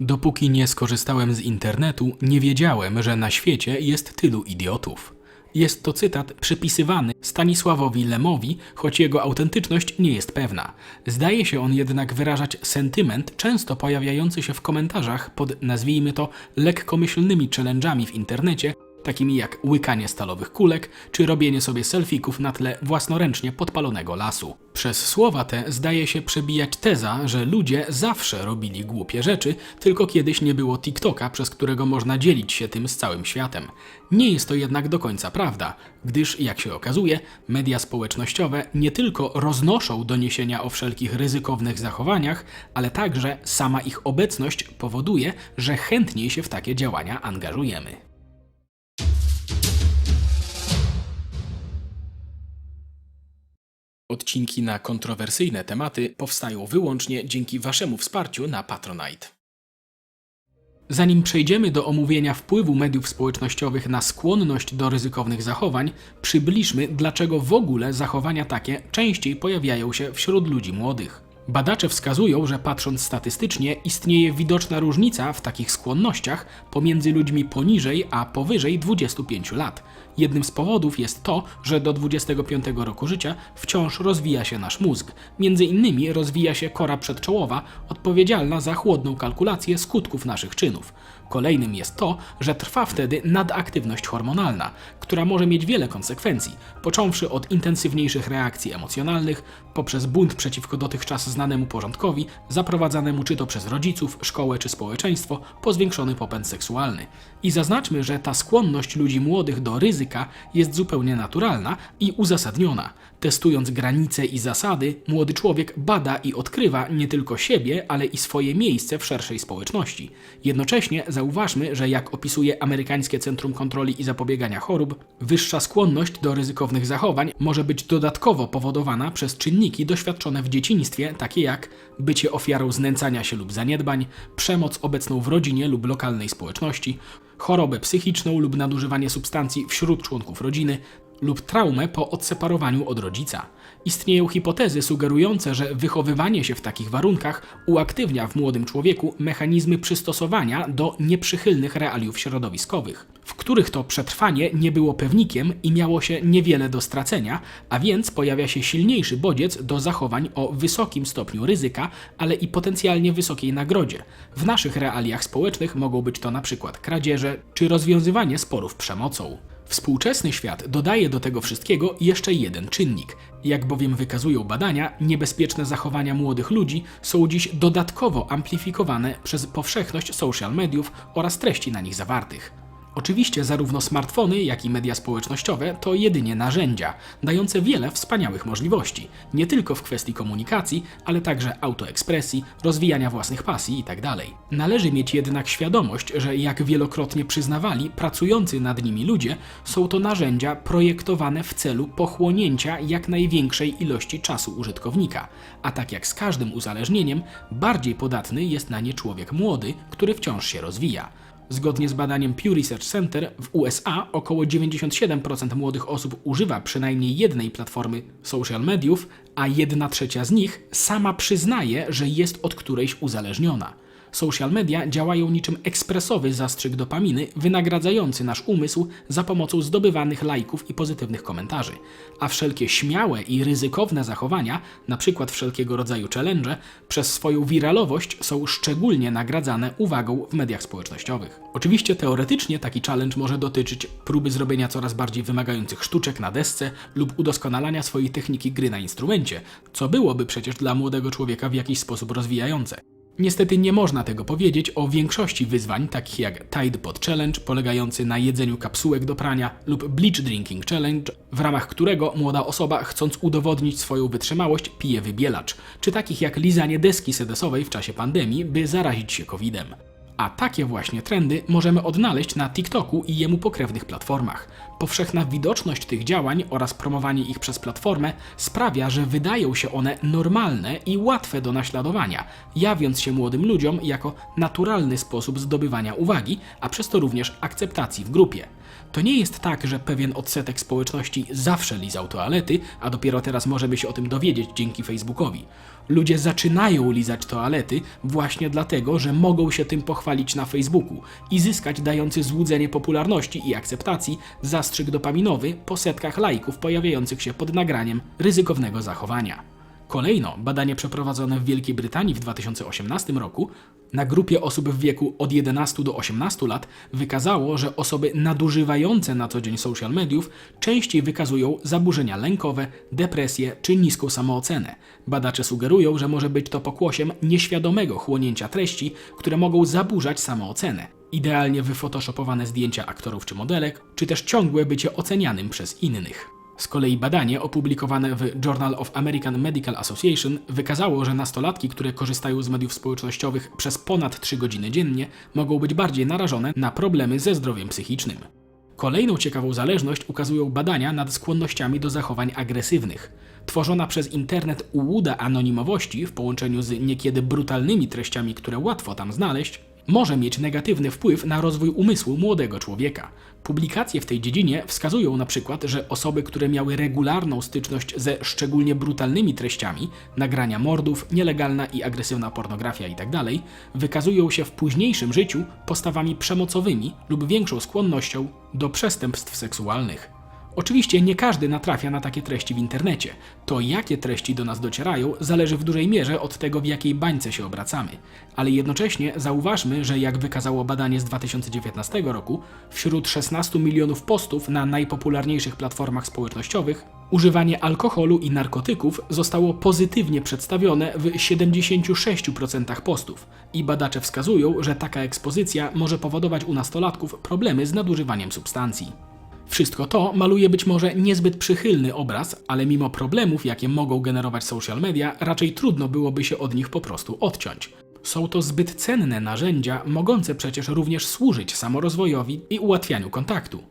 Dopóki nie skorzystałem z internetu, nie wiedziałem, że na świecie jest tylu idiotów. Jest to cytat przypisywany Stanisławowi Lemowi, choć jego autentyczność nie jest pewna. Zdaje się on jednak wyrażać sentyment często pojawiający się w komentarzach pod, nazwijmy to, lekkomyślnymi challenge'ami w internecie, takimi jak łykanie stalowych kulek czy robienie sobie selfików na tle własnoręcznie podpalonego lasu. Przez słowa te zdaje się przebijać teza, że ludzie zawsze robili głupie rzeczy, tylko kiedyś nie było TikToka, przez którego można dzielić się tym z całym światem. Nie jest to jednak do końca prawda, gdyż, jak się okazuje, media społecznościowe nie tylko roznoszą doniesienia o wszelkich ryzykownych zachowaniach, ale także sama ich obecność powoduje, że chętniej się w takie działania angażujemy. Odcinki na kontrowersyjne tematy powstają wyłącznie dzięki Waszemu wsparciu na Patronite. Zanim przejdziemy do omówienia wpływu mediów społecznościowych na skłonność do ryzykownych zachowań, przybliżmy, dlaczego w ogóle zachowania takie częściej pojawiają się wśród ludzi młodych. Badacze wskazują, że patrząc statystycznie, istnieje widoczna różnica w takich skłonnościach pomiędzy ludźmi poniżej a powyżej 25 lat. Jednym z powodów jest to, że do 25 roku życia wciąż rozwija się nasz mózg. Między innymi rozwija się kora przedczołowa, odpowiedzialna za chłodną kalkulację skutków naszych czynów. Kolejnym jest to, że trwa wtedy nadaktywność hormonalna, która może mieć wiele konsekwencji, począwszy od intensywniejszych reakcji emocjonalnych, poprzez bunt przeciwko dotychczas znanemu porządkowi, zaprowadzanemu czy to przez rodziców, szkołę czy społeczeństwo, po zwiększony popęd seksualny. I zaznaczmy, że ta skłonność ludzi młodych do ryzyka jest zupełnie naturalna i uzasadniona. Testując granice i zasady, młody człowiek bada i odkrywa nie tylko siebie, ale i swoje miejsce w szerszej społeczności. Jednocześnie zauważmy, że jak opisuje Amerykańskie Centrum Kontroli i Zapobiegania Chorób, wyższa skłonność do ryzykownych zachowań może być dodatkowo powodowana przez czynniki doświadczone w dzieciństwie, takie jak bycie ofiarą znęcania się lub zaniedbań, przemoc obecną w rodzinie lub lokalnej społeczności, chorobę psychiczną lub nadużywanie substancji wśród członków rodziny, lub traumę po odseparowaniu od rodzica. Istnieją hipotezy sugerujące, że wychowywanie się w takich warunkach uaktywnia w młodym człowieku mechanizmy przystosowania do nieprzychylnych realiów środowiskowych, w których to przetrwanie nie było pewnikiem i miało się niewiele do stracenia, a więc pojawia się silniejszy bodziec do zachowań o wysokim stopniu ryzyka, ale i potencjalnie wysokiej nagrodzie. W naszych realiach społecznych mogą być to na przykład kradzieże czy rozwiązywanie sporów przemocą. Współczesny świat dodaje do tego wszystkiego jeszcze jeden czynnik. Jak bowiem wykazują badania, niebezpieczne zachowania młodych ludzi są dziś dodatkowo amplifikowane przez powszechność social mediów oraz treści na nich zawartych. Oczywiście zarówno smartfony, jak i media społecznościowe to jedynie narzędzia, dające wiele wspaniałych możliwości, nie tylko w kwestii komunikacji, ale także autoekspresji, rozwijania własnych pasji itd. Należy mieć jednak świadomość, że jak wielokrotnie przyznawali pracujący nad nimi ludzie, są to narzędzia projektowane w celu pochłonięcia jak największej ilości czasu użytkownika, a tak jak z każdym uzależnieniem, bardziej podatny jest na nie człowiek młody, który wciąż się rozwija. Zgodnie z badaniem Pew Research Center w USA około 97% młodych osób używa przynajmniej jednej platformy social mediów, a 1 trzecia z nich sama przyznaje, że jest od którejś uzależniona. Social media działają niczym ekspresowy zastrzyk dopaminy, wynagradzający nasz umysł za pomocą zdobywanych lajków i pozytywnych komentarzy. A wszelkie śmiałe i ryzykowne zachowania, np. wszelkiego rodzaju challenge, przez swoją wiralowość są szczególnie nagradzane uwagą w mediach społecznościowych. Oczywiście teoretycznie taki challenge może dotyczyć próby zrobienia coraz bardziej wymagających sztuczek na desce lub udoskonalania swojej techniki gry na instrumencie, co byłoby przecież dla młodego człowieka w jakiś sposób rozwijające. Niestety nie można tego powiedzieć o większości wyzwań, takich jak Tide Pod Challenge, polegający na jedzeniu kapsułek do prania, lub Bleach Drinking Challenge, w ramach którego młoda osoba, chcąc udowodnić swoją wytrzymałość, pije wybielacz, czy takich jak lizanie deski sedesowej w czasie pandemii, by zarazić się COVID-em. A takie właśnie trendy możemy odnaleźć na TikToku i jemu pokrewnych platformach. Powszechna widoczność tych działań oraz promowanie ich przez platformę sprawia, że wydają się one normalne i łatwe do naśladowania, jawiąc się młodym ludziom jako naturalny sposób zdobywania uwagi, a przez to również akceptacji w grupie. To nie jest tak, że pewien odsetek społeczności zawsze lizał toalety, a dopiero teraz możemy się o tym dowiedzieć dzięki Facebookowi. Ludzie zaczynają lizać toalety właśnie dlatego, że mogą się tym pochwalić na Facebooku i zyskać dający złudzenie popularności i akceptacji zastrzyk dopaminowy po setkach lajków pojawiających się pod nagraniem ryzykownego zachowania. Kolejno, badanie przeprowadzone w Wielkiej Brytanii w 2018 roku na grupie osób w wieku od 11 do 18 lat wykazało, że osoby nadużywające na co dzień social mediów częściej wykazują zaburzenia lękowe, depresję czy niską samoocenę. Badacze sugerują, że może być to pokłosiem nieświadomego chłonięcia treści, które mogą zaburzać samoocenę. Idealnie wyfotoshopowane zdjęcia aktorów czy modelek, czy też ciągłe bycie ocenianym przez innych. Z kolei badanie opublikowane w Journal of American Medical Association wykazało, że nastolatki, które korzystają z mediów społecznościowych przez ponad 3 godziny dziennie, mogą być bardziej narażone na problemy ze zdrowiem psychicznym. Kolejną ciekawą zależność ukazują badania nad skłonnościami do zachowań agresywnych. Tworzona przez internet ułuda anonimowości w połączeniu z niekiedy brutalnymi treściami, które łatwo tam znaleźć, może mieć negatywny wpływ na rozwój umysłu młodego człowieka. Publikacje w tej dziedzinie wskazują na przykład, że osoby, które miały regularną styczność ze szczególnie brutalnymi treściami, nagrania mordów, nielegalna i agresywna pornografia itd., wykazują się w późniejszym życiu postawami przemocowymi lub większą skłonnością do przestępstw seksualnych. Oczywiście nie każdy natrafia na takie treści w internecie. To, jakie treści do nas docierają, zależy w dużej mierze od tego, w jakiej bańce się obracamy. Ale jednocześnie zauważmy, że jak wykazało badanie z 2019 roku, wśród 16 milionów postów na najpopularniejszych platformach społecznościowych, używanie alkoholu i narkotyków zostało pozytywnie przedstawione w 76% postów. I badacze wskazują, że taka ekspozycja może powodować u nastolatków problemy z nadużywaniem substancji. Wszystko to maluje być może niezbyt przychylny obraz, ale mimo problemów, jakie mogą generować social media, raczej trudno byłoby się od nich po prostu odciąć. Są to zbyt cenne narzędzia, mogące przecież również służyć samorozwojowi i ułatwianiu kontaktu.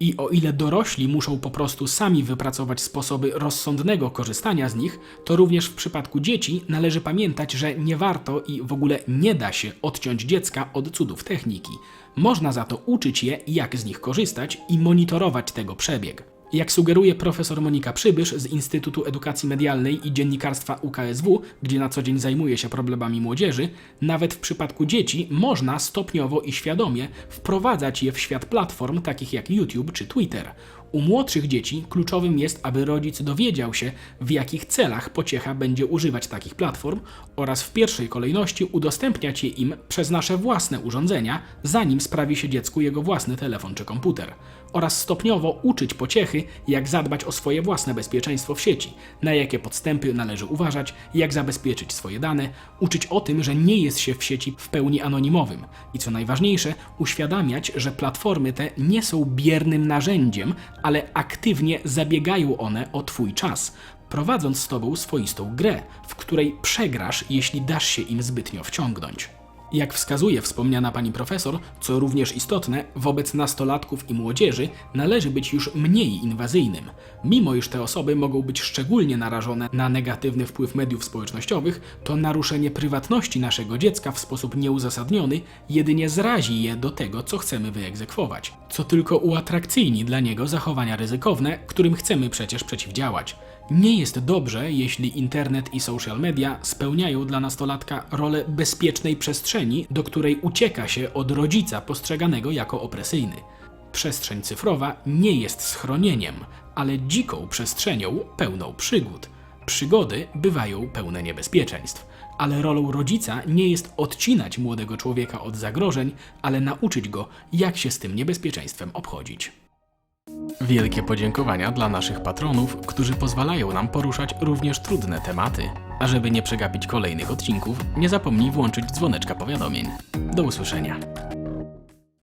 I o ile dorośli muszą po prostu sami wypracować sposoby rozsądnego korzystania z nich, to również w przypadku dzieci należy pamiętać, że nie warto i w ogóle nie da się odciąć dziecka od cudów techniki. Można za to uczyć je, jak z nich korzystać i monitorować tego przebieg. Jak sugeruje profesor Monika Przybysz z Instytutu Edukacji Medialnej i Dziennikarstwa UKSW, gdzie na co dzień zajmuje się problemami młodzieży, nawet w przypadku dzieci można stopniowo i świadomie wprowadzać je w świat platform takich jak YouTube czy Twitter. U młodszych dzieci kluczowym jest, aby rodzic dowiedział się, w jakich celach pociecha będzie używać takich platform oraz w pierwszej kolejności udostępniać je im przez nasze własne urządzenia, zanim sprawi się dziecku jego własny telefon czy komputer. Oraz stopniowo uczyć pociechy, jak zadbać o swoje własne bezpieczeństwo w sieci, na jakie podstępy należy uważać, jak zabezpieczyć swoje dane, uczyć o tym, że nie jest się w sieci w pełni anonimowym i co najważniejsze, uświadamiać, że platformy te nie są biernym narzędziem, ale aktywnie zabiegają one o Twój czas, prowadząc z Tobą swoistą grę, w której przegrasz, jeśli dasz się im zbytnio wciągnąć. Jak wskazuje wspomniana pani profesor, co również istotne, wobec nastolatków i młodzieży należy być już mniej inwazyjnym, mimo iż te osoby mogą być szczególnie narażone na negatywny wpływ mediów społecznościowych, to naruszenie prywatności naszego dziecka w sposób nieuzasadniony jedynie zrazi je do tego, co chcemy wyegzekwować, co tylko uatrakcyjni dla niego zachowania ryzykowne, którym chcemy przecież przeciwdziałać. Nie jest dobrze, jeśli internet i social media spełniają dla nastolatka rolę bezpiecznej przestrzeni, do której ucieka się od rodzica postrzeganego jako opresyjny. Przestrzeń cyfrowa nie jest schronieniem, ale dziką przestrzenią pełną przygód. Przygody bywają pełne niebezpieczeństw, ale rolą rodzica nie jest odcinać młodego człowieka od zagrożeń, ale nauczyć go, jak się z tym niebezpieczeństwem obchodzić. Wielkie podziękowania dla naszych patronów, którzy pozwalają nam poruszać również trudne tematy. A żeby nie przegapić kolejnych odcinków, nie zapomnij włączyć dzwoneczka powiadomień. Do usłyszenia.